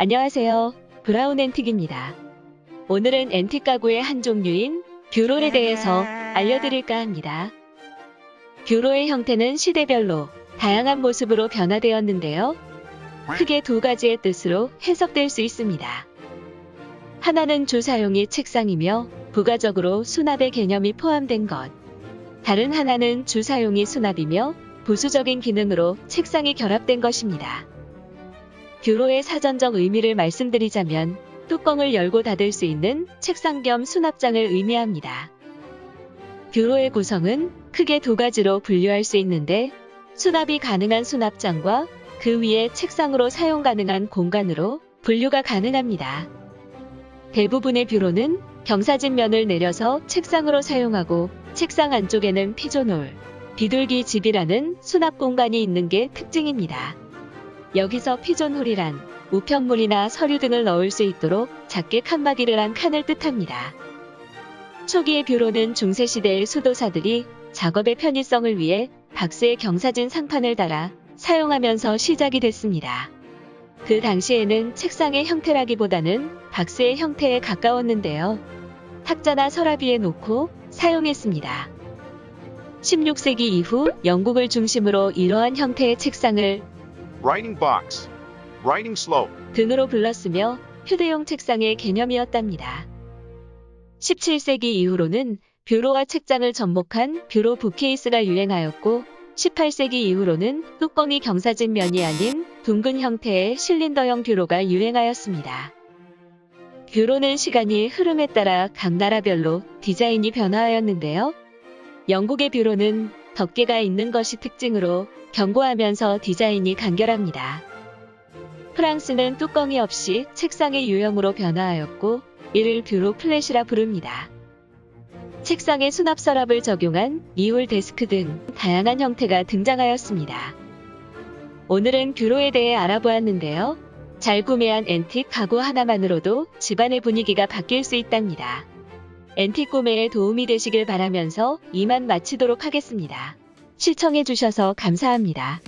안녕하세요. 브라운 앤틱입니다. 오늘은 앤틱 가구의 한 종류인 뷰롤에 대해서 알려드릴까 합니다. 뷰롤의 형태는 시대별로 다양한 모습으로 변화되었는데요. 크게 두 가지의 뜻으로 해석될 수 있습니다. 하나는 주 사용이 책상이며 부가적으로 수납의 개념이 포함된 것. 다른 하나는 주 사용이 수납이며 부수적인 기능으로 책상이 결합된 것입니다. 뷰로의 사전적 의미를 말씀드리자면 뚜껑을 열고 닫을 수 있는 책상 겸 수납장을 의미합니다. 뷰로의 구성은 크게 두 가지로 분류할 수 있는데 수납이 가능한 수납장과 그 위에 책상으로 사용 가능한 공간으로 분류가 가능합니다. 대부분의 뷰로는 경사진 면을 내려서 책상으로 사용하고 책상 안쪽에는 피조놀, 비둘기 집이라는 수납 공간이 있는 게 특징입니다. 여기서 피존홀이란 우편물이나 서류 등을 넣을 수 있도록 작게 칸막이를 한 칸을 뜻합니다. 초기의 뷰로는 중세시대의 수도사들이 작업의 편의성을 위해 박스에 경사진 상판을 달아 사용하면서 시작이 됐습니다. 그 당시에는 책상의 형태라기보다는 박스의 형태에 가까웠는데요. 탁자나 서랍 위에 놓고 사용했습니다. 16세기 이후 영국을 중심으로 이러한 형태의 책상을 Writing box. Writing slope. 등으로 불렀으며 휴대용 책상의 개념이었답니다. 17세기 이후로는 뷰로와 책장을 접목한 뷰로 북케이스가 유행하였고 18세기 이후로는 뚜껑이 경사진 면이 아닌 둥근 형태의 실린더형 뷰로가 유행하였습니다. 뷰로는 시간이 흐름에 따라 각 나라별로 디자인이 변화하였는데요. 영국의 뷰로는 덮개가 있는 것이 특징으로 견고하면서 디자인이 간결합니다. 프랑스는 뚜껑이 없이 책상의 유형으로 변화하였고 이를 뷰로 플랫이라 부릅니다. 책상에 수납 서랍을 적용한 이울 데스크 등 다양한 형태가 등장하였습니다. 오늘은 뷰로에 대해 알아보았는데요. 잘 구매한 앤틱 가구 하나만으로도 집안의 분위기가 바뀔 수 있답니다. 구매에 도움이 되시길 바라면서 이만 마치도록 하겠습니다. 시청해주셔서 감사합니다.